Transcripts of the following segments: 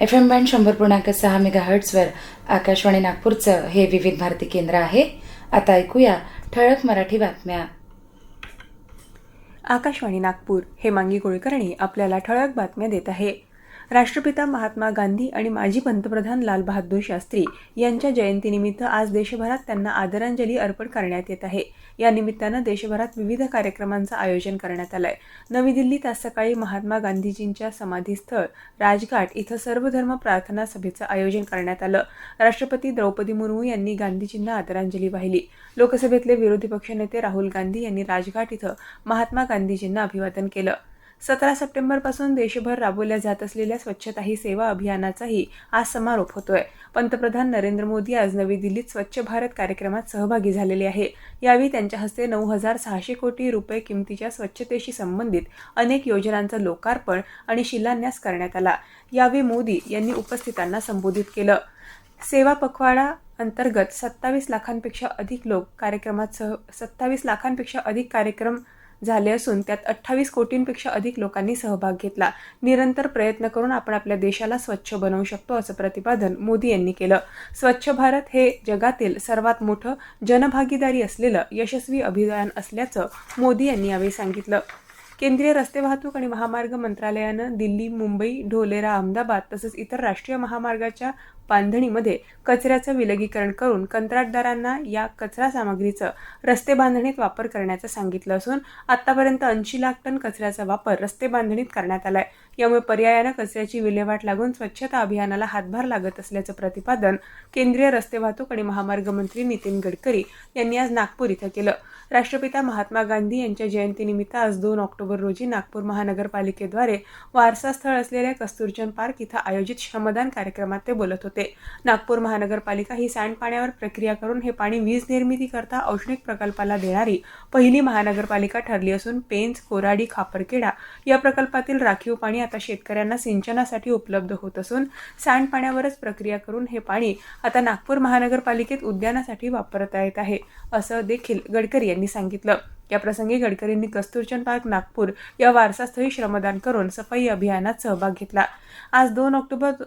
F M band शंभर पूर्णांक सहा मेगा हर्ट्सवर आकाशवाणी नागपूरचं हे विविध भारती केंद्र आहे. आता ऐकूया ठळक मराठी बातम्या. आकाशवाणी नागपूर हे मांगी कुलकर्णी आपल्याला ठळक बातम्या देत आहे. राष्ट्रपिता महात्मा गांधी आणि माजी पंतप्रधान लालबहादूर शास्त्री यांच्या जयंतीनिमित्त आज देशभरात त्यांना आदरांजली अर्पण करण्यात येत आहे. या निमित्तानं देशभरात विविध कार्यक्रमांचं आयोजन करण्यात आलंय. नवी दिल्लीत आज सकाळी महात्मा गांधीजींच्या समाधीस्थळ राजघाट इथं सर्वधर्म प्रार्थना सभेचं आयोजन करण्यात आलं. राष्ट्रपती द्रौपदी मुर्मू यांनी गांधीजींना आदरांजली वाहिली. लोकसभेतले विरोधी पक्षनेते राहुल गांधी यांनी राजघाट इथं महात्मा गांधीजींना अभिवादन केलं. सतरा सप्टेंबरपासून देशभर राबवल्या जात असलेल्या स्वच्छता ही सेवा अभियानाचाही आज समारोप होतोय. पंतप्रधान नरेंद्र मोदी आज नवी दिल्लीत स्वच्छ भारत कार्यक्रमात सहभागी झालेले आहे. यावेळी त्यांच्या हस्ते नऊ हजार सहाशे कोटी रुपये किमतीच्या स्वच्छतेशी संबंधित अनेक योजनांचं लोकार्पण आणि शिलान्यास करण्यात आला. यावेळी मोदी यांनी उपस्थितांना संबोधित केलं. सेवा पखवाडा अंतर्गत सत्तावीस लाखांपेक्षा अधिक लोक कार्यक्रमात सह सत्तावीस लाखांपेक्षा अधिक कार्यक्रम झाले असून त्यात अठ्ठावीस कोटींपेक्षा अधिक लोकांनी सहभाग घेतला. निरंतर प्रयत्न करून आपण आपल्या देशाला स्वच्छ बनवू शकतो असं प्रतिपादन मोदी यांनी केलं. स्वच्छ भारत हे जगातील सर्वात मोठं जनभागीदारी असलेलं यशस्वी अभियान असल्याचं मोदी यांनी यावेळी सांगितलं. केंद्रीय रस्ते वाहतूक आणि महामार्ग मंत्रालयानं दिल्ली मुंबई ढोलेरा अहमदाबाद तसंच इतर राष्ट्रीय महामार्गाच्या बांधणीमध्ये कचऱ्याचं विलगीकरण करून कंत्राटदारांना या कचरा सामग्रीचं रस्ते बांधणीत वापर करण्याचं सांगितलं असून आतापर्यंत ऐंशी लाख टन कचऱ्याचा वापर रस्ते बांधणीत करण्यात आलाय. यामुळे पर्यायानं कचऱ्याची विल्हेवाट लागून स्वच्छता अभियानाला हातभार लागत असल्याचं प्रतिपादन केंद्रीय रस्ते वाहतूक आणि महामार्ग मंत्री नितीन गडकरी यांनी आज नागपूर इथं केलं. राष्ट्रपिता महात्मा गांधी यांच्या जयंतीनिमित्त आज दोन ऑक्टोबर रोजी नागपूर महानगरपालिकेद्वारे वारसास्थळ असलेल्या कस्तुरचंद पार्क इथं आयोजित श्रमदान कार्यक्रमात ते बोलत होते. नागपूर महानगरपालिका ही सांडपाण्यावर प्रक्रिया करून हे पाणी वीज निर्मिती करता औष्णिक प्रकल्पाला देणारी पहिली महानगरपालिका ठरली असून पेंच कोराडी खापरखेडा या प्रकल्पातील राखीव पाणी आता शेतकऱ्यांना सिंचनासाठी उपलब्ध होत असून सांडपाण्यावरच प्रक्रिया करून हे पाणी आता नागपूर महानगरपालिकेत उद्यानासाठी वापरता येत आहे असं देखील गडकरी यांनी सांगितलं. याप्रसंगी गडकरींनी कस्तुरचंद पार्क नागपूर या वारसास्थळी श्रमदान करून सफाई अभियानात सहभाग घेतला. आज दोन ऑक्टोबर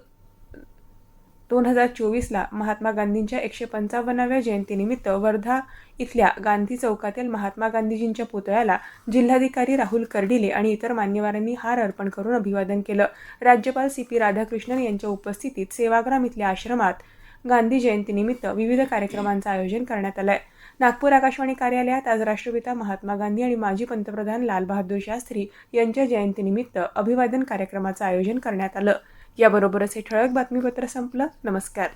दोन हजार चोवीसला महात्मा गांधींच्या एकशे पंचावन्नाव्या जयंतीनिमित्त वर्धा इथल्या गांधी चौकातील महात्मा गांधीजींच्या पुतळ्याला जिल्हाधिकारी राहुल कर्डिले आणि इतर मान्यवरांनी हार अर्पण करून अभिवादन केलं. राज्यपाल सी पी राधाकृष्णन यांच्या उपस्थितीत सेवाग्राम इथल्या आश्रमात गांधी जयंतीनिमित्त विविध कार्यक्रमांचं आयोजन करण्यात आलं आहे नागपूर आकाशवाणी कार्यालयात आज राष्ट्रपिता महात्मा गांधी आणि माजी पंतप्रधान लालबहादूर शास्त्री यांच्या जयंतीनिमित्त अभिवादन कार्यक्रमाचं आयोजन करण्यात आलं. याबरोबरच हे ठळक बातमीपत्र संपलं. नमस्कार.